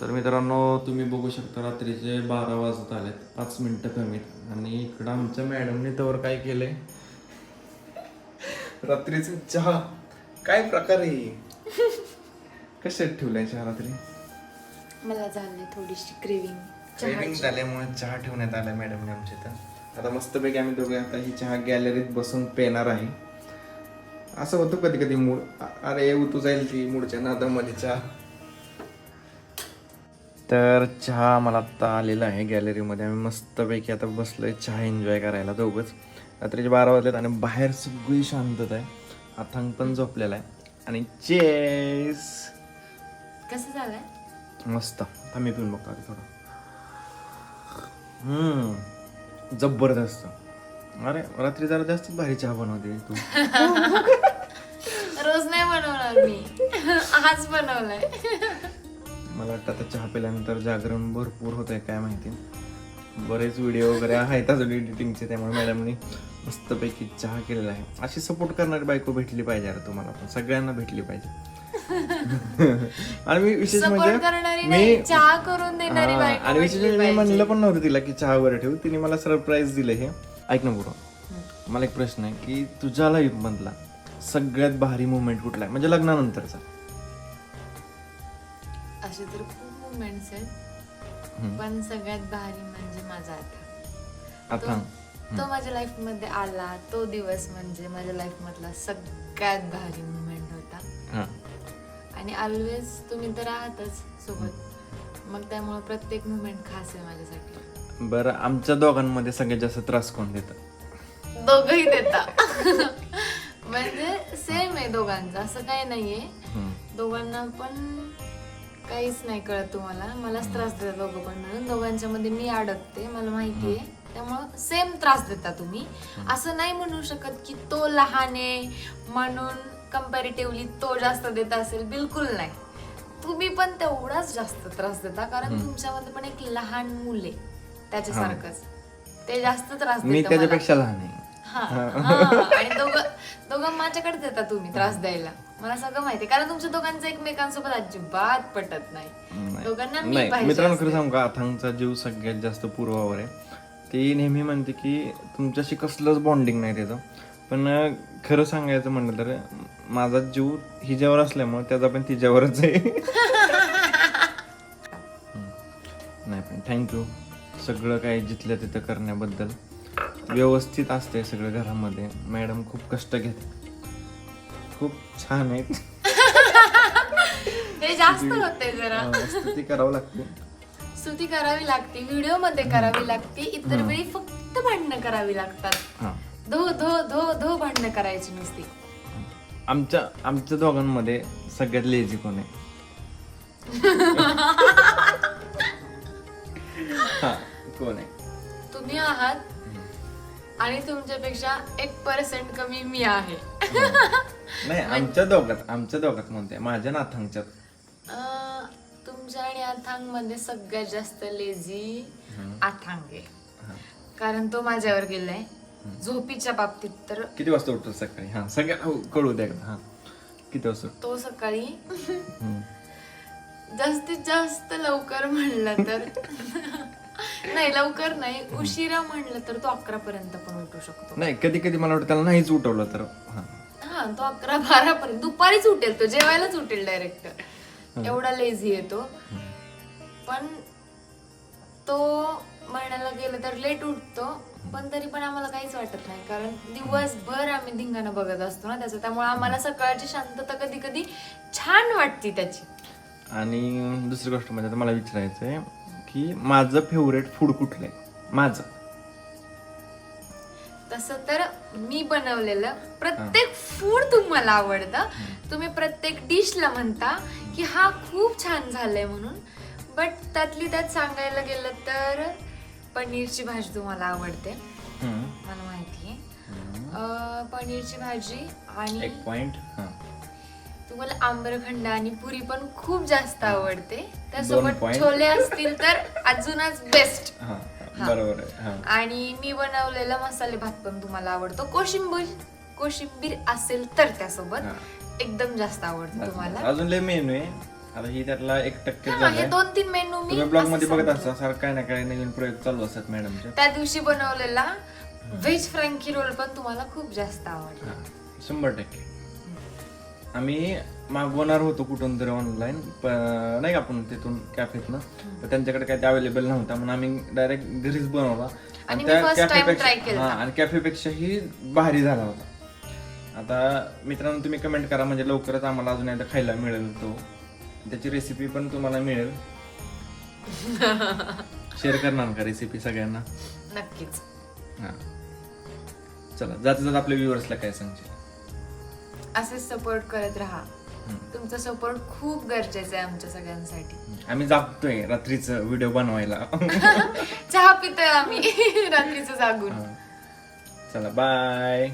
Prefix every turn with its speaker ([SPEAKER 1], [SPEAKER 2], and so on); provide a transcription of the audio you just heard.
[SPEAKER 1] तर मित्रांनो तुम्ही बघू शकता रात्रीचे बारा वाजत आलेत. पाच मिनिटं कमीत. आणि इकडं आमच्या मॅडमने तवर काय केलंय? रात्रीचे चहा. काय प्रकार आहे? कशात ठेवलाय चहा रात्री?
[SPEAKER 2] मला झाली थोडीशी क्रेविंग
[SPEAKER 1] ट्रेनिंग झाल्यामुळे चहा ठेवण्यात आलाय मॅडमने आमच्या इथं. आता मस्तपैकी आम्ही दोघे आता ही चहा गॅलरीत बसून पेणार आहे. असं होतं कधी कधी मूड अरे उतू जाईल ती मूडच्या नादामध्ये चहा. तर चहा मला आत्ता आलेला आहे गॅलरीमध्ये आम्ही मस्तपैकी आता बसलोय चहा एन्जॉय करायला दोघंच. रात्रीचे बारा वाजलेत आणि बाहेर सगळी शांतता आहे. अथांग पण झोपलेला आहे. आणि चेस!
[SPEAKER 2] कसं झालंय?
[SPEAKER 1] मस्त. आता मी पिऊन बघतो आधी थोडं. हम्म. जबरदस्त. अरे रात्री जरा जास्तच भारी चहा बनवते तू.
[SPEAKER 2] रोज नाही बनवणार मी. आज बनवलाय.
[SPEAKER 1] मला वाटतं आता चहा पिल्यानंतर जागरण भरपूर होत आहे काय माहिती. बरेच व्हिडिओ वगैरे आहेत अजून एडिटिंगचे त्यामुळे मॅडमनी मस्तपैकी चहा केलेला आहे. अशी सपोर्ट करणारी बायको भेटली पाहिजे अरे तुम्हाला पण सगळ्यांना भेटली पाहिजे. आणि मी विशेष म्हणजे मी
[SPEAKER 2] चहा करून देणारी
[SPEAKER 1] आणि विशेष म्हणजे मी. म्हणलं पण नव्हतं तिला की चहा वगैरे ठेवू. तिने मला सरप्राईज दिलं हे. ऐक ना बरोबर मला एक प्रश्न आहे की तुझ्या लाईफ मधला सगळ्यात भारी मुवमेंट कुठला आहे? म्हणजे लग्नानंतरचा.
[SPEAKER 2] असे तर खूप मुवमेंट्स आहेत. पण सगळ्यात भारी म्हणजे माझा आता तो माझ्या लाईफमध्ये आला. तो दिवस म्हणजे माझ्या लाईफ मधला सगळ्यात भारी मुवमेंट होता.
[SPEAKER 1] हा.
[SPEAKER 2] आणि ऑलवेज तुम्ही तर आहातच सोबत. मग त्यामुळे प्रत्येक मुवमेंट खास आहे माझ्यासाठी.
[SPEAKER 1] बरं आमच्या दोघांमध्ये सगळ्यात जास्त त्रास कोण देतं?
[SPEAKER 2] दोघही देता. म्हणजे सेम आहे दोघांचं. असं काही नाहीये. दोघांना पण काहीच नाही कळत तुम्हाला. मलाच त्रास देतात दोघं पण मिळून दोघांच्या मध्ये मी अडकते मला माहितीये त्यामुळं सेम त्रास देता तुम्ही. असं नाही म्हणू शकत की तो लहान आहे म्हणून कम्पॅरेटिव्हली तो जास्त देत असेल. बिलकुल नाही. तुम्ही पण तेवढाच जास्त त्रास देता. कारण तुमच्यामध्ये पण एक लहान मूल आहे. त्याच्यासारखंच. ते जास्त त्रास
[SPEAKER 1] मी
[SPEAKER 2] देतं मला.
[SPEAKER 1] त्याच्यापेक्षा लहान आहे.
[SPEAKER 2] हा, हा. आणि दोघं दोघं माझ्याकडे येतात तुम्ही त्रास द्यायला. मला सगळं माहिती कारण तुमच्या दोघांचं एकमेकांसोबत अजिबात पटत नाही. दोघांना मी
[SPEAKER 1] नाही
[SPEAKER 2] पाहिजे
[SPEAKER 1] मित्रांनो. खरं सांगू का? अथांगचा जीव सगळ्यात जास्त पूर्वावर आहे. ती नेहमी म्हणते की तुमच्याशी कसलंच बॉन्डिंग नाही त्याचं. पण अं, खरं सांगायचं म्हणलं तर माझा जीव हिच्यावर असल्यामुळे त्याचा पण तिच्यावरच आहे. हम्म. नाही पण थँक्यू सगळं काही जिथल्या तिथं करण्याबद्दल. व्यवस्थित असते सगळं घरामध्ये. मॅडम खूप कष्ट घेते. खूप छान आहेत.
[SPEAKER 2] हे जास्त होते जरा.
[SPEAKER 1] ती करावं लागते.
[SPEAKER 2] स्तुती करावी लागते व्हिडिओमध्ये करावी लागते इतर वेळी फक्त भांडणं करावी लागतात.
[SPEAKER 1] हां.
[SPEAKER 2] धो धो धो धो भांडणं करायची नुसती.
[SPEAKER 1] आमच्या आमच्या दोघांमध्ये सगळ्यात लेझी कोण आहे? हा, कोण आहे?
[SPEAKER 2] तुम्ही आहात. आणि तुमच्यापेक्षा एक पर्सेंट कमी मी आहे.
[SPEAKER 1] नाही आमच्या दोघात आमच्या दोघात म्हणते माझ्या नाथांच्यात
[SPEAKER 2] अं, तुमच्या आणि अथांगमध्ये सगळ्यात जास्त लेझी अथांग आहे कारण तो माझ्यावर गेलाय. झोपीच्या बाबतीत तर
[SPEAKER 1] किती वाजता उठतो सकाळी? हा सगळ्या हो, कळू द्या एकदा हा. किती वाजता
[SPEAKER 2] तो सकाळी
[SPEAKER 1] हम्म.
[SPEAKER 2] जास्तीत जास्त लवकर म्हणलं तर नाही लवकर नाही. उशिरा म्हणलं तर तो अकरा पर्यंत पण उठू शकतो.
[SPEAKER 1] नाही कधी कधी मला वाटतं त्याला नाहीच उठवलं तर. हा.
[SPEAKER 2] हा तो अकरा बारा पर्यंत दुपारीच उठेल तो जेवायलाच उठेल डायरेक्ट एवढा लेझी येतो पण तो म्हणायला गेलं तर लेट उठतो पण तरी पण आम्हाला काहीच वाटत नाही. कारण दिवसभर आम्ही धिंगाणं बघत असतो ना त्याचं. त्यामुळे आम्हाला सकाळची शांतता कधी कधी छान वाटते त्याची.
[SPEAKER 1] आणि दुसरी गोष्ट म्हणजे आता मला विचारायचं आहे की माझं फेवरेट फूड कुठलं आहे माझं.
[SPEAKER 2] तसं तर मी बनवलेलं प्रत्येक फूड तुम्हाला आवडतं. तुम्ही प्रत्येक डिशला म्हणता की हा खूप छान झालंय म्हणून. बट त्यातली त्यात सांगायला गेलं तर पनीरची भाजी तुम्हाला आवडते. मला माहितीये. अं, पनीरची भाजी आणि
[SPEAKER 1] एक पॉइंट
[SPEAKER 2] तुम्हाला आंबरखंड आणि पुरी पण खूप जास्त आवडते. त्यासोबत
[SPEAKER 1] point.
[SPEAKER 2] छोले असतील तर अजूनच बेस्ट
[SPEAKER 1] हा बरोबर आहे हा.
[SPEAKER 2] आणि मी बनवलेला मसाले भात पण तुम्हाला आवडतो. कोशिंबीर कोशिंबीर असेल तर त्यासोबत. एकदम जास्त आवडतो तुम्हाला.
[SPEAKER 1] अजून लय मेनू आहे. आता ही त्यातला एक टक्के
[SPEAKER 2] हा,
[SPEAKER 1] झालाय.
[SPEAKER 2] दोन तीन मेनू मी
[SPEAKER 1] तुम्ही
[SPEAKER 2] ब्लॉगमध्ये
[SPEAKER 1] बघत
[SPEAKER 2] सांगते.
[SPEAKER 1] असता सारखं काय ना काय नवीन प्रयोग चालू असतात मॅडमचे
[SPEAKER 2] त्या दिवशी बनवलेला व्हेज फ्रँकी रोल पण तुम्हाला खूप जास्त आवडला
[SPEAKER 1] शंभर टक्के. आम्ही मागवणार होतो कुठून तरी ऑनलाईन नाही का आपण तिथून कॅफेतनं पण त्यांच्याकडे काही अवेलेबल नव्हता म्हणून आम्ही डायरेक्ट घरीच बनवला.
[SPEAKER 2] आणि time
[SPEAKER 1] कॅफेपेक्षा. हा आणि कॅफेपेक्षाही भारी झाला होता. आता मित्रांनो तुम्ही कमेंट करा म्हणजे लवकरच आम्हाला अजून एकदा खायला मिळेल तो. त्याची रेसिपी पण तुम्हाला मिळेल. शेअर करणार का रेसिपी सगळ्यांना?
[SPEAKER 2] नक्कीच.
[SPEAKER 1] हा. चला जाता जाता आपल्या व्ह्युअर्सला काय सांगशील?
[SPEAKER 2] असेच सपोर्ट करत राहा. तुमचा सपोर्ट खूप गरजेचा आहे आमच्या सगळ्यांसाठी.
[SPEAKER 1] आम्ही जागतोय रात्रीच व्हिडिओ बनवायला.
[SPEAKER 2] चहा पितोय आम्ही रात्रीचं जागून.
[SPEAKER 1] चला बाय